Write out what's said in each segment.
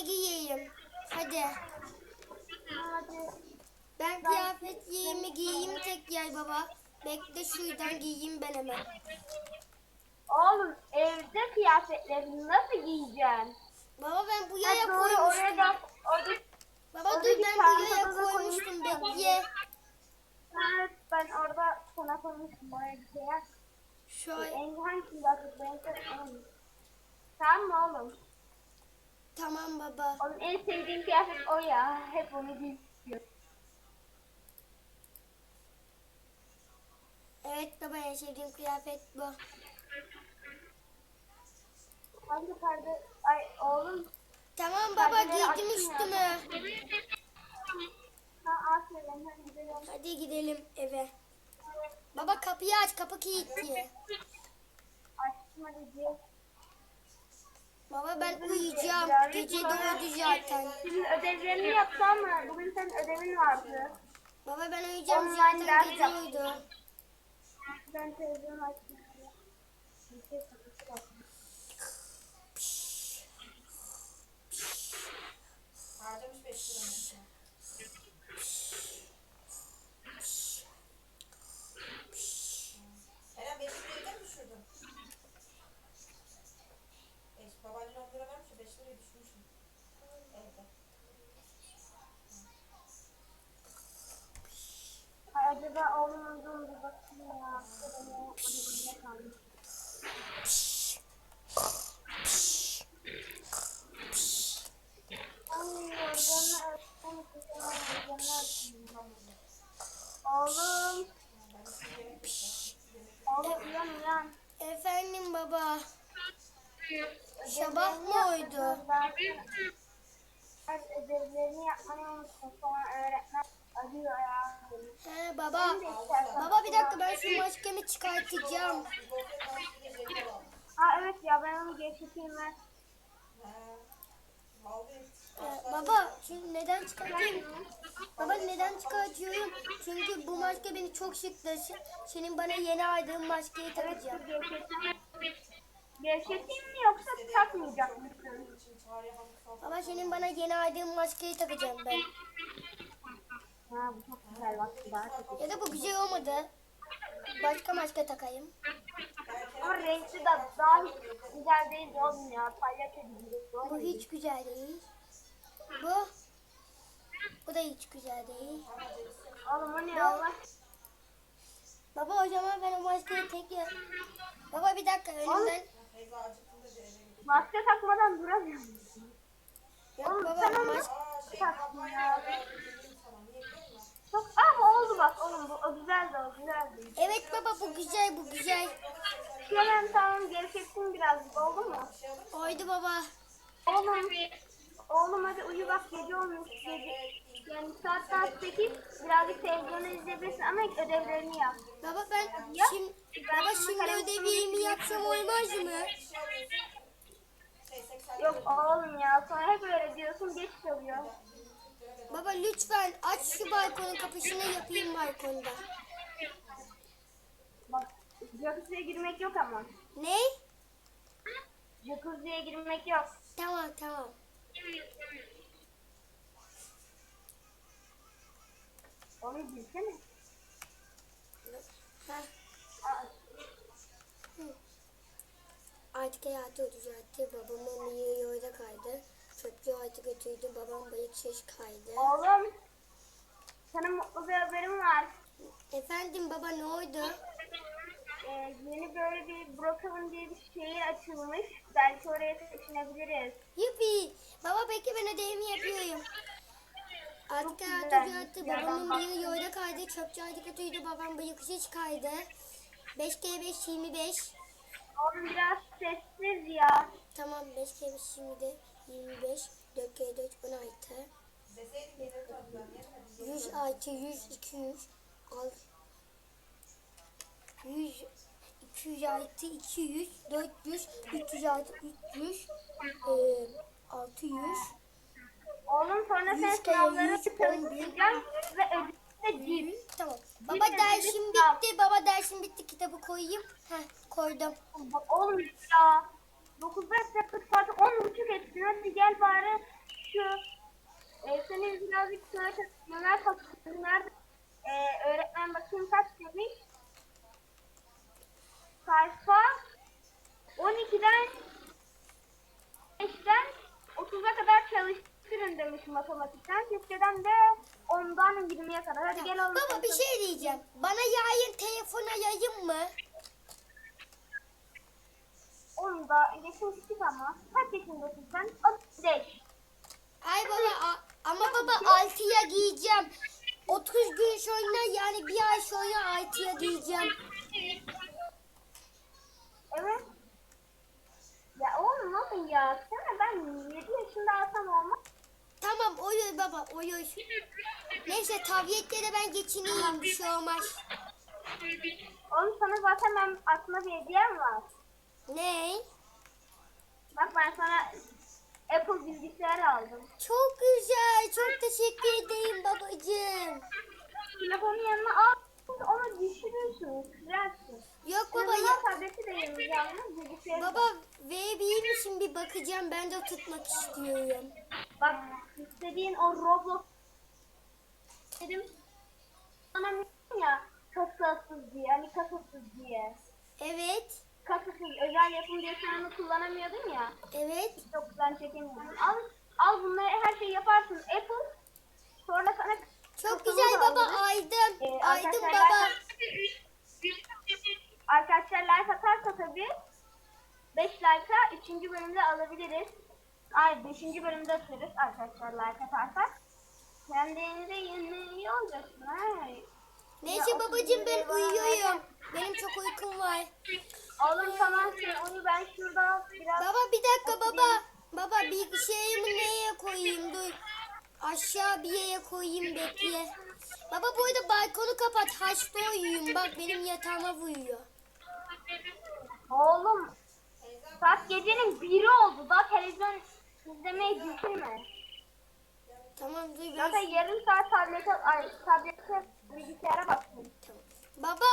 ne giyeyim? Hadi. Ben kıyafet giyeyim giyeyim tek yer baba. Bekle şuradan giyeyim ben hemen. Oğlum evde kıyafetlerini nasıl giyeceksin? Baba ben Ha, buraya doğru oraya koymuştum. da orada Baba orada dur ben buraya odada koymuştum koymuştum. bekle. Evet ben orada sana koymuştum oraya bir şey yap. An En hangisini bakıp ben en Tamam mı oğlum? Tamam baba. Oğlum en sevdiğim kıyafet o ya. Hep onu giyiyor. Evet baba en sevdiğim kıyafet bu. Hangi perde? Ay oğlum. Tamam baba giydim aferin. Hadi gidelim. Eve. Baba kapıyı aç kapı kilitli. Açtım hadi. Baba ben uyuyacağım. Gece doğdu zaten. Şimdi ödevlerini yapsam mı? Bugün senin ödevin vardı. Baba ben uyuyacağım Online zaten gece uyudu. Ben televizyon açtım. Bir şey kapatacağım. Harcamış 5 lira mesela. Eren 5 lirayı da mı düşürdün? Beş, babaannen 10 lira vermiş ya 5 lirayı düşürmüşsün. Evde. Ay acaba oğlumun durumu bir bakayım ya. Odamı odamda kalmış. Ay yorganını örtmem yorganını örtmem. Oğlum. Oğlum uyan uyan. Efendim baba. Sabah mı oydu? Ben ödevlerini yapmayı unuttum. Sonra öğretmen arıyor ya. He baba. Baba bir dakika ben şu maskemi çıkartacağım. Ha evet ya ben onu geçireyim ben. Ee, baba şimdi neden çıkartayım? Baba neden çıkartıyorum? Çünkü bu maske beni çok şıktı. Senin bana yeni aldığın maskeyi takacağım. Gevşeteyim mi yoksa takmayacak mısın? Baba senin bana yeni aldığın maskeyi takacağım ben. Ha bu çok güzel bak daha çok. Ya da bu güzel olmadı. Başka maske takayım. Ama renkli de daha hiç güzel değil oğlum ya. Palyaço gibi. Bu hiç güzel değil. Bu. Bu da hiç güzel değil. Oğlum o ne Allah? Baba o zaman ben o maskeyi tek ya. Baba bir dakika önümden. Maske takmadan duramıyor musun? Yok Oğlum baba sen onu maske. taktın ya. Çok ah oldu bak oğlum bu o güzeldi o güzeldi. Evet baba bu güzel bu güzel. Hemen tamam gevşettim birazcık oldu mu? Oydu baba. Oğlum, oğlum hadi uyu bak gece olmuş gece. Yani saat daha 8 birazcık televizyonu izleyebilirsin ama ilk ödevlerini yap. Baba ben şimdi baba şimdi ödevimi yapsam olmaz mı? Yok oğlum ya sonra hep öyle diyorsun geç kalıyor. Baba lütfen aç şu balkonun kapısını yapayım balkonda. Bak jacuzziye girmek yok ama. Ne? Jacuzziye girmek yok. Tamam tamam. Onu. Aa, Artık hayatı düzeltti. Babamın iyi yolda kaydı. Çöpçü artık götürdü. Babam bayık şiş kaydı. Oğlum sana mutlu bir haberim var. Efendim baba ne oldu? Ee, yeni böyle bir Brookhaven diye bir şehir açılmış. Belki oraya taşınabiliriz. Yuppi. Baba peki ben ödevimi yapıyorum. Artık güzel. düzeltti. Yerden Babamın biri yolda kaydı. Çöpçü artık götürdü. Babam bayık şiş kaydı. 5 kere 5 25. Oğlum biraz sessiz ya. Tamam 5 kere 5 şimdi 25. 4 kere 4 16. Deseydin gelir tabii ben 100 artı 100 200 al 100 200 artı 200 400 300 artı 300 eee 600 Oğlum sonra sen Yüz kere sınavları yüz, on bin. çalışacaksın ve ödevde dil. tamam Bir baba de dersim bitti baba dersim bitti kitabı koyayım heh koydum oğlum ya. 9 5 dakika saat 10 buçuk etsin. Hadi gel bari şu e, senin birazcık sonra takıyorsun? Nerede? E, öğretmen bakayım kaç demiş? Sayfa 12'den 5'ten 30'a kadar çalıştırın demiş matematikten. Türkçeden de 10'dan 20'ye kadar. Hadi gel oğlum. Baba bir şey diyeceğim. Bana yayın telefona yayın mı? Onu da küçük ama. Kaç yaşındasın sen? 35. Ay baba ama baba 6'ya giyeceğim. 30 gün sonra yani bir ay sonra 6'ya giyeceğim. Evet. Ya oğlum oğlum ya. Sana ben 7 yaşında alsam olmaz. Tamam uyur baba uyur. Neyse tabletlere ben geçineyim bir şey olmaz. Oğlum sana zaten ben aslında bir hediyem var. Ne? Bak ben sana Apple bilgisayar aldım. Çok güzel. Çok teşekkür ederim babacığım. Telefonun yanına al. Onu düşürürsün, kırarsın. Yok baba ya. ya. tableti de yanımda yalnız bilgisayarı. Baba verebilir misin bir bakacağım. Ben de tutmak istiyorum. Bak istediğin o Roblox dedim sana ya kasasız diye hani kasasız diye. Evet. Kasasız özel yapım diye sen onu kullanamıyordun ya. Evet. Çok güzel çekemiyordun. Al, al bunları her şeyi yaparsın. Apple sonra sana Çok güzel baba alırız. aydım. Ee, arkadaşlar baba. like- Arkadaşlar like atarsa tabii 5 like'a 3. bölümde alabiliriz. Ay 5. bölümde atarız arkadaşlar like atarsak. Kendinize yeni iyi olacaksın ha. Neyse Ya, babacığım ben uyuyorum. Benim çok uykum var. Oğlum tamam sen onu ben şurada biraz Baba bir dakika baba. Baba bilgisayarımı nereye koyayım dur. Aşağı bir yere koyayım bekle. Baba bu arada balkonu kapat. Haçta uyuyayım. Bak benim yatağıma uyuyor. Oğlum saat gecenin biri oldu daha televizyon izlemeyi düşünme. Tamam dur ben. Zaten yarım saat tablete, ay, tablete bilgisayara baktım. Baba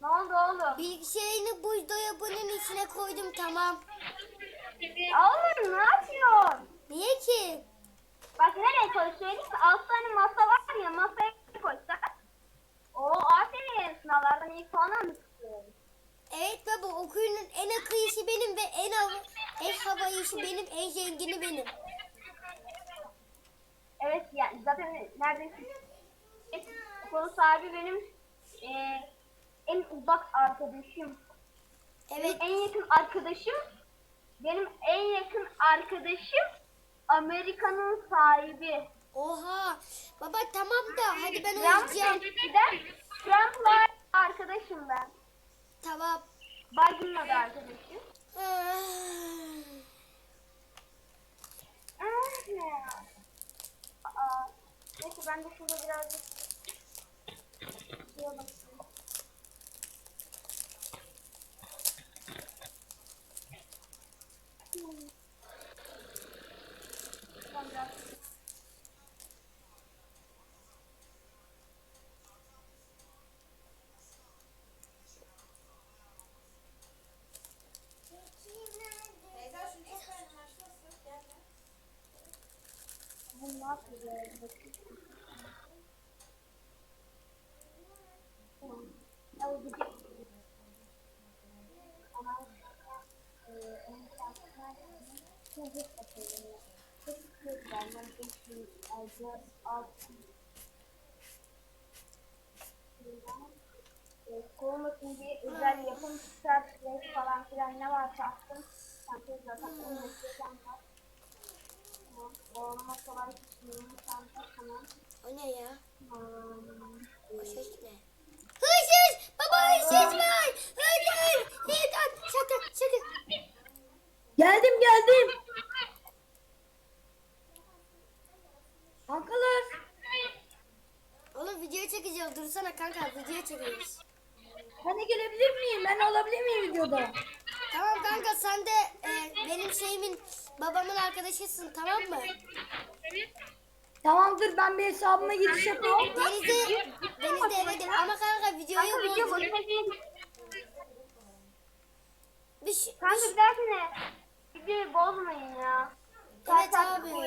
Ne oldu oğlum? bilgisayarını buzdolabının içine koydum tamam. Oğlum ne yapıyorsun? Niye ki? Bak nereye koy söyleyeyim mi? Alt tane masa var ya masaya koysak. Aferin sınavlardan iyi puan almışsın. Evet baba okulun en akıllısı benim ve en hava, en havayısı benim, en zengini benim. Evet yani zaten neredeyse konu sahibi benim eee, en uzak arkadaşım. Evet. Benim en yakın arkadaşım benim en yakın arkadaşım Amerika'nın sahibi. Oha. Baba tamam da hadi ben Trump eskiden Trump'la arkadaşım ben. Tamam. Biden'la da arkadaşım. Ah. Ah. Aa, neyse ben de şurada birazcık şuraya bakayım. Hmm. Ben biraz- Teyze şunu çok beğendim. Açmasın. Gel gel. Bu ne yapıyor? Bakayım. Tamam. Al bir de- Ama, e, en şartlar- Çok bakıyorum. Çok güzel. Ben beş yüz, altı, altı. E, Soğumasın diye özel yapım sert falan filan ne varsa attım. Sanki zaten onun meslekten var. Tamam. Oğluma kolay tutmuyorum. Çanta tamam. O ne ya? Hmm. O ses ne? Hırsız! Baba hırsız var! Hırsız! Hırsız! Şaka şaka. Geldim geldim. Kankalar. Oğlum video çekeceğiz. Dursana kanka video çekiyoruz. Ben de gelebilir miyim? Ben olabilir miyim videoda? Tamam kanka sen de e, benim şeyimin babamın arkadaşısın tamam mı? Tamamdır ben bir hesabıma giriş yapayım. Deniz'e Deniz'de evedir ama kanka videoyu Kanka video bozdun. değil. Bir şey, Kanka bir dahakine videoyu bozmayın ya. Evet Zaten abi. bu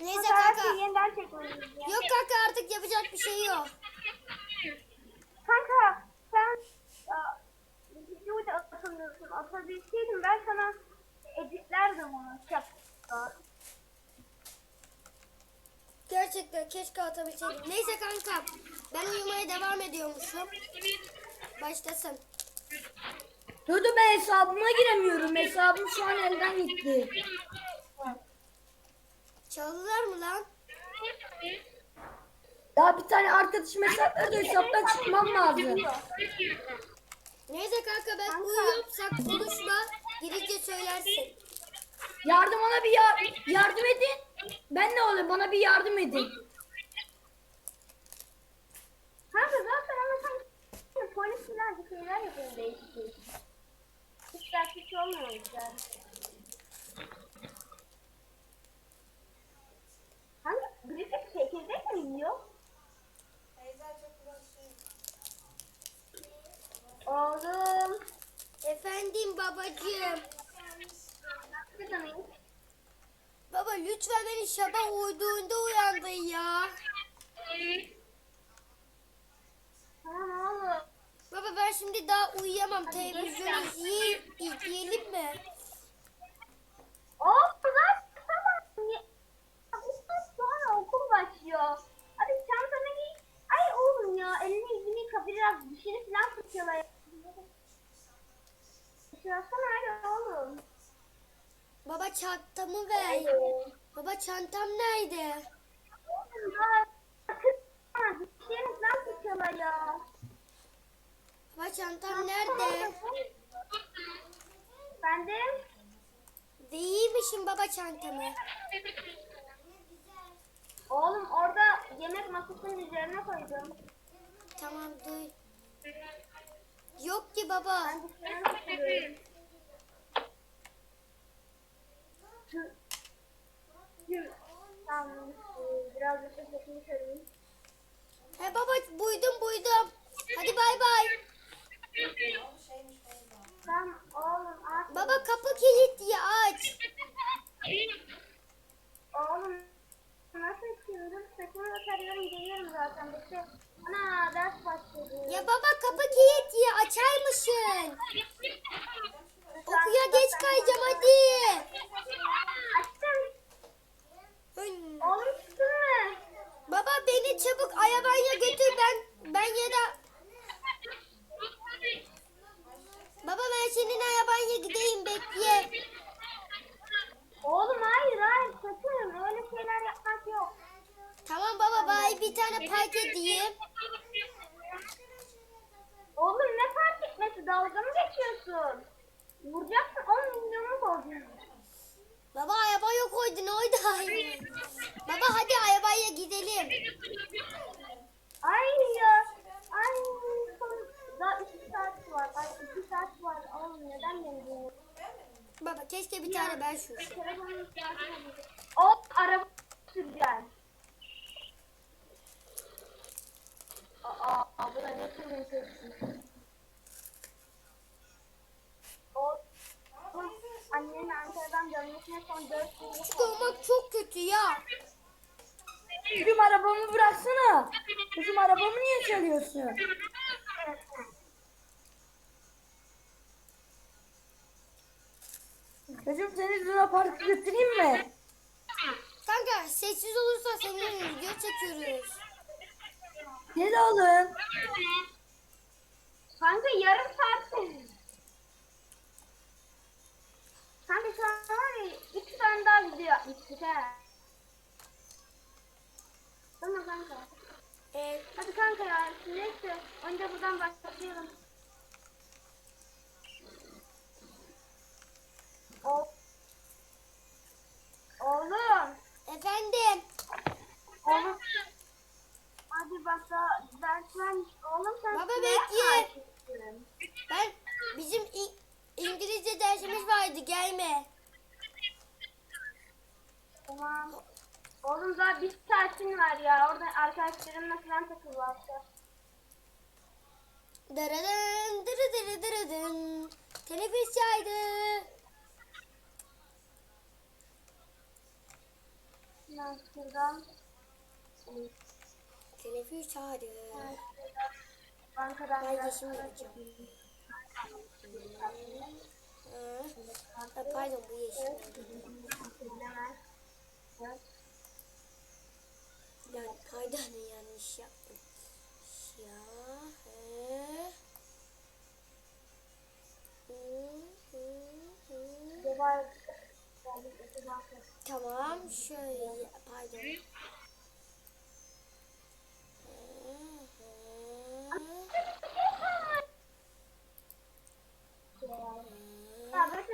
Neyse kanka. yeniden çekmeliyiz ya. Yok kanka artık yapacak bir şey yok. Kanka sen ya, videoyu da atamıyorsun. Atabilseydim ben sana editlerdim onu. Şap. Gerçekten keşke atabilseydim. Neyse kanka. Ben uyumaya devam ediyormuşum. Başlasın. Dudu ben hesabıma giremiyorum. Hesabım şu an elden gitti. Çaldılar mı lan? Daha bir tane arkadaşım hesap verdi. Hesaptan çıkmam lazım. Neyse kanka ben Kanka. uyuyorum. Sen konuşma. Girince söylersin. Yardım bana bir yar- yardım edin. Ben ne olayım bana bir yardım edin. Kanka zaten ama sen polis falan bir şeyler yapıyor değişik. Hiç ders hiç olmuyor. Kanka birisi çekirdek mi yiyor? Beyza çok güzel. Oğlum. Efendim babacığım. Baba lütfen beni sabah uyuduğunda uyandın ya. Tamam oğlum. Baba ben şimdi daha uyuyamam. Televizyon izleye- izleyelim mi? Oğlum lan tamam. Saat sonra okul başlıyor. Hadi çantanı giy. Ay oğlum ya elini yüzünü yıka biraz dişini falan fırçala. Fırçalasana hadi oğlum. Baba çantamı ver. Baba çantam nerede? Oğlum daha kız dişlerini falan fırçala ya. Baba çantam nerede? Ben de Değilmişim baba çantamı. oğlum orada yemek masasının üzerine koydum. Tamam dur. Yok ki baba. Ben. Tamam. ee, Biraz da sesini söyleyeyim. He baba buydum buydum. Hadi bay bay. Oğlum şeymiş Beyza. Tamam oğlum aç. Baba kapı kilitli aç. Oğlum nasıl içiyorum? Saçımı da tarıyorum geliyorum zaten. Bitti. Ana ders başladı. Ya baba kapı kilitli açar mısın? Okuya geç kayacağım hadi. Açtım. Oğlum çıktın mı? Baba beni çabuk arabaya götür ben ben ya da Baba ben senin arabaya gideyim bekle. Oğlum hayır hayır sakın öyle şeyler yapmak yok. Tamam baba bay bir tane park edeyim. Oğlum ne fark etmesi dalga mı geçiyorsun? Vuracaksın 10 milyonu bozacaksın. Baba arabaya koydun orada. Baba hadi arabaya gidelim. Ay ya. Ay son- daha 2 saat var. Ay 2 saat var. Oğlum neden beni dinliyorsun? Baba keşke bir tane ben. Telefonun saati O araba süreceğim. Aa, da ne sürüyor sesi? O annenin Ankara'dan dönmesine son 4 gün Küçük olmak çok kötü ya. Kızım arabamı bıraksana. Kızım arabamı niye çalıyorsun? Kızım seni Luna Park'a götüreyim mi? Kanka sessiz olursa seninle video çekiyoruz. Gel oğlum. Kanka yarım saat Kanka şu an var ya 2 tane daha video yapmıştık he. Tamam kanka. Ee, Hadi kanka ya neyse önce buradan başlayalım. mi? Tamam. Oğlum daha bir tersin var ya. Orada arkadaşlarımla falan takılmışlar. Dırıdın dırı dırı dırıdın. Teneffüs çaydı. Ben şuradan. Teneffüs çaydı. Bankadan. Ben de şimdi Ha. Pardon bu yeşil. Yani pardon yanlış yaptım. Banka. Tamam şöyle pardon. Hı, hı. Ya ben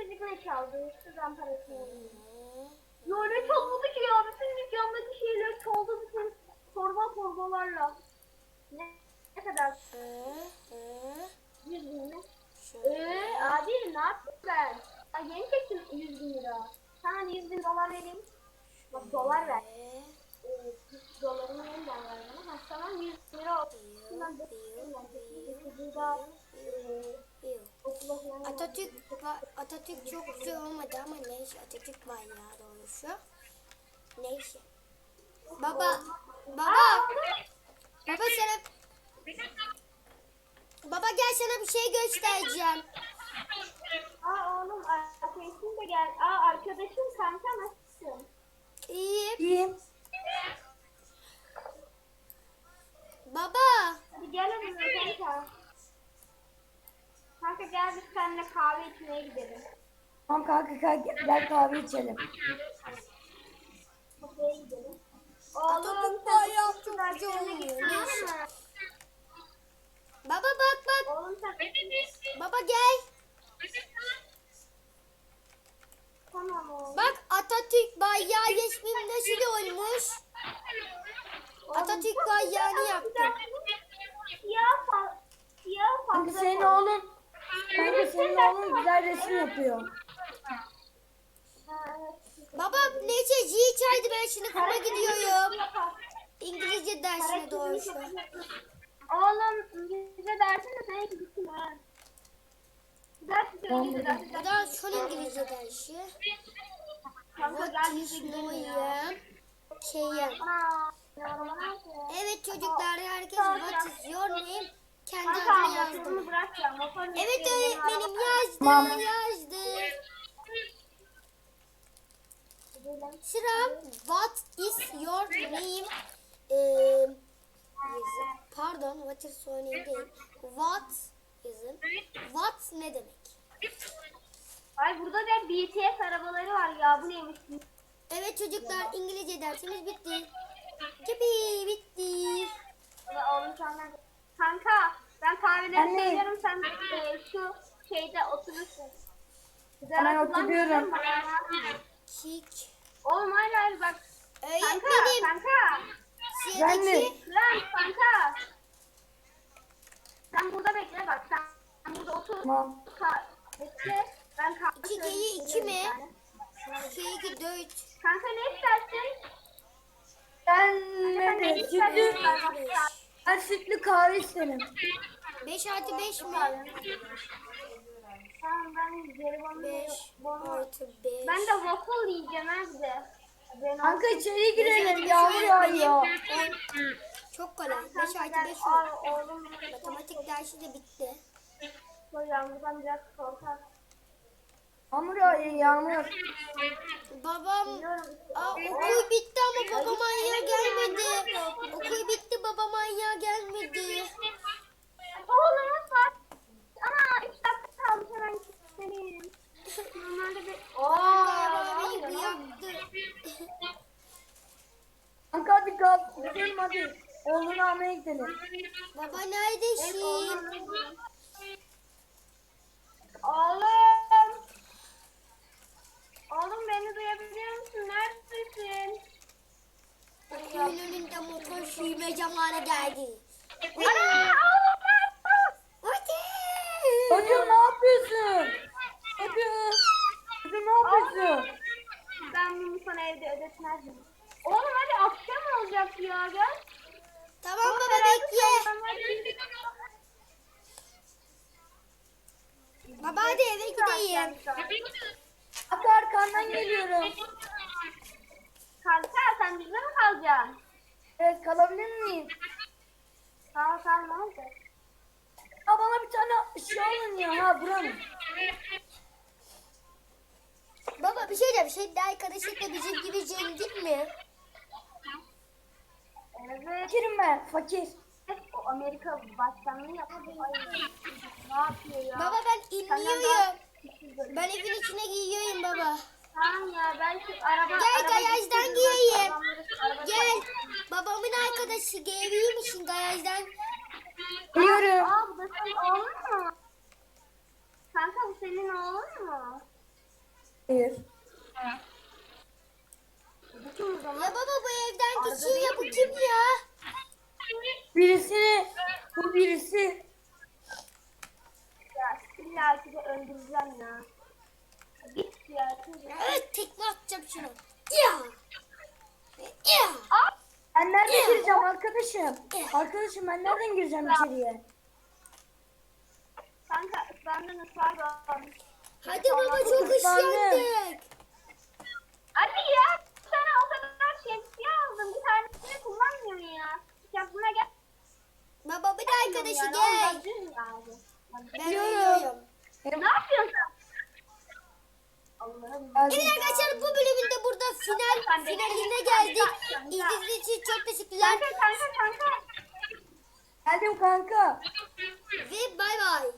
çaldı? Şuradan parasını. Hı. Ya ne çalmadı ki ya? Bütün dükkandaki şeyleri çaldı bütün torba torbalarla. Ne, ne kadar? Yüz bin mi? Eee abi ne yaptım ben? Ya yeni çektim 100 bin lira. Sana 100 bin dolar vereyim. Bak dolar ver. Ve Ee, dolarını verin ben ver bana. Ha, sana 100 lira olsun. De çocuğu eee Yok. okula falan Atatürk Atatürk çok güzel olmadı ama neyse Atatürk var ya doğrusu. Neyse. Baba, baba, baba sana Baba gel sana bir şey göstereceğim. Aa oğlum arkadaşım da gel. Aa arkadaşım kanka nasılsın? İyi. İyiyim. Baba, Hadi gel hadi kanka. Kanka gel biz seninle kahve içmeye gidelim. Tamam kanka kanka gel kahve içelim. Kafeye gidelim. Atatürk bayrağı çok güzel olmuyor. Neyse. Baba bak bak. Oğlum sen Baba gel. tamam oğlum. Bak Atatürk bayrağı resmim nasıl olmuş? Atatürk bayrağını yaptım. Siyah fa siyah Kanka fazla. senin oğlun Kanka senin oğlun güzel resim yapıyor. Baba neyse zil çaydı ben şimdi kuma gidiyorum. İngilizce dersine doğrusu. Oğlum İngilizce dersin de sen gitsin ha. Ders İngilizce dersi. Bu da son İngilizce dersi. Kanka What is yoruma nerede? Evet çocuklar herkes what is your name? Kendi adını Kanka yazdı. motorumu bırak ya. Motoru Evet öğretmenim yazdı Tamam. Sıra what is your name? Ee, pardon what is your name değil. What yazın. What ne demek? Ay burada da BTS arabaları var ya. Bu neymiş? Evet çocuklar İngilizce dersimiz bitti. Gibi bitti. Kanka ben kahveleri söylüyorum sen e, şu şeyde oturursun. Güzel hatırlan, oturuyorum. Kick. Oğlum hayır hayır bak. Kanka Öğretmenim kanka. Ben de. Lan kanka. Sen burada bekle bak sen, sen burada otur. Tamam. Ka bekle. Ben kahve İki söyleyeyim geyi iki bir mi? tane. 2 2 4 Kanka ne istersin? Ben Sen ne istersin? sütlü, ben sütlü kahve isterim. 5 artı 5 mi? Tamam ben jelibonu 5 jelibonu- artı 5. Ben de waffle yiyeceğim hem de. Ben Kanka içeri girelim yağmur yağıyor. Çok kolay. 5 artı 5 Al oldu. oğlum. Matematik dersi de bitti. Bu yağmurdan biraz korkar. Yağmur yağıyor yağmur. Babam. Aa, okul bitti ama babam aya gelmedi. Okul bitti babam aya gelmedi. Oğlumuz var. Ana 3 dakika kalmış hemen gitmeliyim. Normalde bir... Baba beni. Kanka hadi kalk gidelim hadi. Oğlunu almaya gidelim. Baba neredesin? Oğlum. Oğlum beni duyabiliyor musun? Neredesin? Okulun önünde motor sürme zamanı geldi. Ana oğlum nerede? Hadi. Çocuğum ne yapıyorsun? Çocuğum. Çocuğum ne yapıyorsun? Ben bunu ödetmezdim. Oğlum hadi akşam olacak ya gel. Tamam baba bekle. Baba hadi eve gideyim. Bak arkandan geliyorum. Kanka sen bizde mi kalacaksın? Evet kalabilir miyim? Tamam tamam ne? Ya bana bir tane şey alın ya ha buranın. Baba bir şey diyeceğim. Şey de arkadaşın da bizim gibi zengin mi? Evet. Fakirim ben fakir. O Amerika başkanlığı yapıyor. Ay, ne yapıyor ya? Baba ben inliyorum. Ben evin içine giyiyorum baba. Tamam ya ben şu araba... Gel, araba garajdan giyeyim. Gel. Babamın arkadaşı geliyor musun garajdan? Buyurun. Aa bu da senin oğlun mu? Kanka bu senin oğlun mu? Hayır. Ya baba bu evden geçiyor ya bu kim ya? Birisini bu birisi. Ya illa öldüreceğim ya. Git ya. Evet tekme atacağım şunu. Ya. Ya. Ben nereden gireceğim arkadaşım? Arkadaşım ben nereden gireceğim içeriye? Kanka ıslandın ıslandın. Hadi baba çok ıslandık. Hadi ya. Sana o kadar şemsiye aldım. Bir tanesini kullanmıyorum ya. Ya buna gel. Baba bir de arkadaşı Yani gel. ondan dün. Ben Biliyorum. uyuyorum. Ne yapıyorsun sen? Allah'ım. Evet arkadaşlar bu bölümün de burada final finaline geldik. İzlediğiniz için çok teşekkürler. Kanka kanka kanka. Geldim kanka. Ve bay bay.